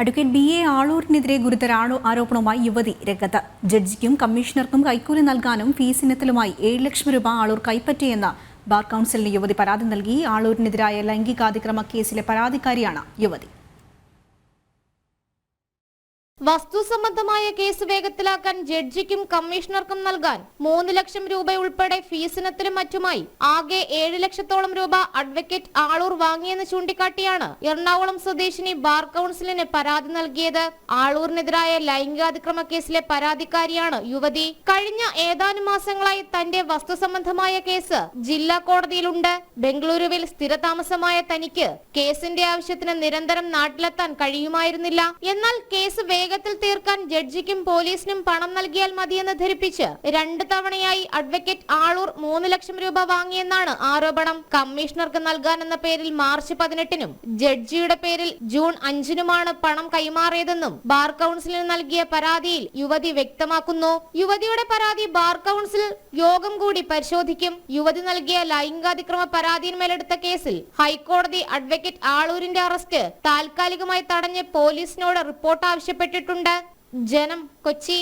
Advocate B A ആളൂരിനെതിരെ ഗുരുതര ആരോപണവുമായി യുവതി രംഗത്ത്. ജഡ്ജിക്കും കമ്മീഷണർക്കും കൈക്കൂലി നൽകാനും ഫീസ് ഇനത്തിലുമായി ഏഴ് ലക്ഷം രൂപ ആളൂർ കൈപ്പറ്റിയെന്ന് ബാർ കൗൺസിലിന് യുവതി പരാതി നൽകി. ആളൂരിനെതിരായ ലൈംഗികാതിക്രമ കേസിലെ പരാതിക്കാരിയാണ് യുവതി. വസ്തുസംബന്ധമായ കേസ് വേഗത്തിലാക്കാൻ ജഡ്ജിക്കും കമ്മീഷണർക്കും നൽകാൻ മൂന്ന് ലക്ഷം രൂപ ഉൾപ്പെടെ ഫീസിനത്തിലും മറ്റുമായി ആകെ ഏഴ് ലക്ഷത്തോളം രൂപ അഡ്വക്കേറ്റ് ആളൂർ വാങ്ങിയെന്ന് ചൂണ്ടിക്കാട്ടിയാണ് എറണാകുളം സ്വദേശിനി ബാർ കൌൺസിലിന് പരാതി നൽകിയത്. ആളൂരിനെതിരായ ലൈംഗികാതിക്രമ കേസിലെ പരാതിക്കാരിയാണ് യുവതി. കഴിഞ്ഞ ഏതാനും മാസങ്ങളായി തന്റെ വസ്തുസംബന്ധമായ കേസ് ജില്ലാ കോടതിയിലുണ്ട്. ബംഗളൂരുവിൽ സ്ഥിരതാമസമായ തനിക്ക് കേസിന്റെ ആവശ്യത്തിന് നിരന്തരം നാട്ടിലെത്താൻ കഴിയുമായിരുന്നില്ല. എന്നാൽ കേസ് വേഗത്തിൽ തീർക്കാൻ ജഡ്ജിക്കും പോലീസിനും പണം നൽകിയാൽ മതിയെന്ന് ധരിപ്പിച്ച് രണ്ട് തവണയായി അഡ്വക്കേറ്റ് ആളൂർ മൂന്ന് ലക്ഷം രൂപ വാങ്ങിയെന്നാണ് ആരോപണം. കമ്മീഷണർക്ക് നൽകാനെന്ന പേരിൽ മാർച്ച് പതിനെട്ടിനും ജഡ്ജിയുടെ പേരിൽ ജൂൺ അഞ്ചിനുമാണ് പണം കൈമാറിയതെന്നും ബാർ കൌൺസിലിന് നൽകിയ പരാതിയിൽ യുവതി വ്യക്തമാക്കുന്നു. യുവതിയുടെ പരാതി ബാർ കൗൺസിൽ യോഗം കൂടി പരിശോധിക്കും. യുവതി നൽകിയ ലൈംഗികാതിക്രമ പരാതിയിന്മേലെടുത്ത കേസിൽ ഹൈക്കോടതി അഡ്വക്കേറ്റ് ആളൂരിന്റെ അറസ്റ്റ് താൽക്കാലികമായി തടഞ്ഞ് പോലീസിനോട് റിപ്പോർട്ട് ആവശ്യപ്പെട്ടിട്ടുണ്ട് ജനം കൊച്ചി.